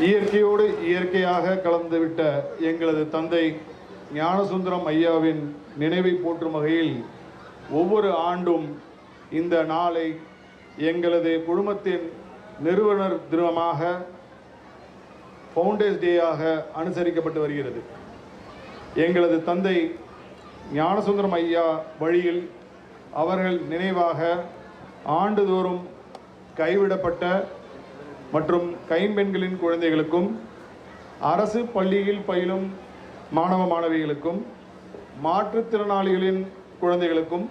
இயற்கையோடு இயற்கையாக கலந்துவிட்ட எங்களது தந்தை ஞானசுந்தரம் ஐயாவின் நினைவை போற்றும் வகையில் ஒவ்வொரு ஆண்டும் இந்த நாளை எங்களது குழுமத்தின் நிறுவனர் தினமாக ஃபவுண்டேஸ் டேயாக அனுசரிக்கப்பட்டு வருகிறது. எங்களது தந்தை ஞானசுந்தரம் ஐயா வழியில் அவர்கள் நினைவாக ஆண்டுதோறும் கைவிடப்பட்ட மற்றும் கைம்பெண்களின் குழந்தைகளுக்கும் அரசு பள்ளியில் பயிலும் மாணவ மாணவிகளுக்கும் மாற்றுத்திறனாளிகளின் குழந்தைகளுக்கும்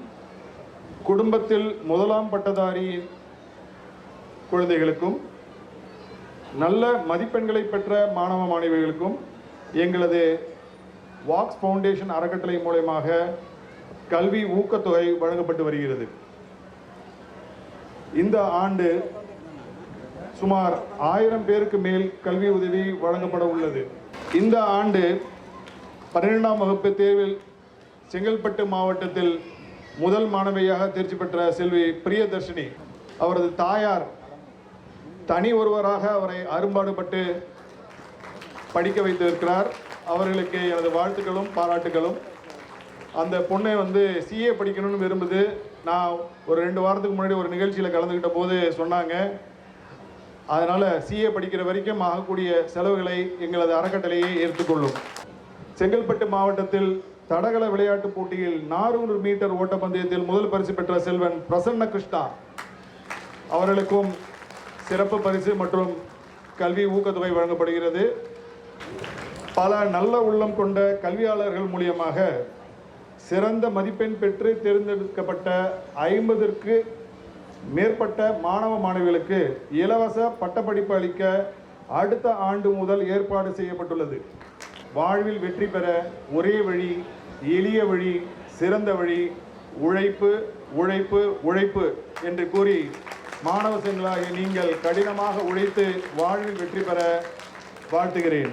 குடும்பத்தில் முதலாம் பட்டதாரி குழந்தைகளுக்கும் நல்ல மதிப்பெண்களை பெற்ற மாணவ மாணவிகளுக்கும் எங்களது வாக்ஸ் ஃபவுண்டேஷன் அறக்கட்டளை மூலயமாக கல்வி ஊக்கத்தொகை வழங்கப்பட்டு வருகிறது. இந்த ஆண்டு சுமார் ஆயிரம் பேருக்கு மேல் கல்வி உதவி வழங்கப்பட உள்ளது. இந்த ஆண்டு பன்னிரெண்டாம் வகுப்பு தேர்வில் செங்கல்பட்டு மாவட்டத்தில் முதல் மாணவியாக தேர்ச்சி பெற்ற செல்வி பிரியதர்ஷினி அவரது தாயார் தனி ஒருவராக அவரை அரும்பாடுபட்டு படிக்க வைத்திருக்கிறார். அவர்களுக்கு எனது வாழ்த்துக்களும் பாராட்டுகளும். அந்த பொண்ணை வந்து சிஏ படிக்கணும்னு விரும்புது. நான் ஒரு ரெண்டு வாரத்துக்கு முன்னாடி ஒரு நிகழ்ச்சியில் கலந்துக்கிட்ட போது சொன்னாங்க. அதனால் சிஏ படிக்கிற வரைக்கும் ஆகக்கூடிய செலவுகளை எங்களது அறக்கட்டளையே ஏற்றுக்கொள்ளும். செங்கல்பட்டு மாவட்டத்தில் தடகள விளையாட்டுப் போட்டியில் நானூறு மீட்டர் ஓட்டப்பந்தயத்தில் முதல் பரிசு பெற்ற செல்வன் பிரசன்ன கிருஷ்ணா. அவர்களுக்கும் சிறப்பு பரிசு மற்றும் கல்வி ஊக்கத்தொகை வழங்கப்படுகிறது. பல நல்ல உள்ளம் கொண்ட கல்வியாளர்கள் மூலியமாக சிறந்த மதிப்பெண் பெற்று தேர்ந்தெடுக்கப்பட்ட ஐம்பதற்கு மேற்பட்ட மாணவ மாணவிகளுக்கு இலவச பட்டப்படிப்பு அளிக்க அடுத்த ஆண்டு முதல் ஏற்பாடு செய்யப்பட்டுள்ளது. வாழ்வில் வெற்றி பெற ஒரே வழி எளிய வழி சிறந்த வழி உழைப்பு உழைப்பு உழைப்பு என்று கூறி மாணவ செங்களாகிய நீங்கள் கடினமாக உழைத்து வாழ்வில் வெற்றி பெற வாழ்த்துகிறேன்.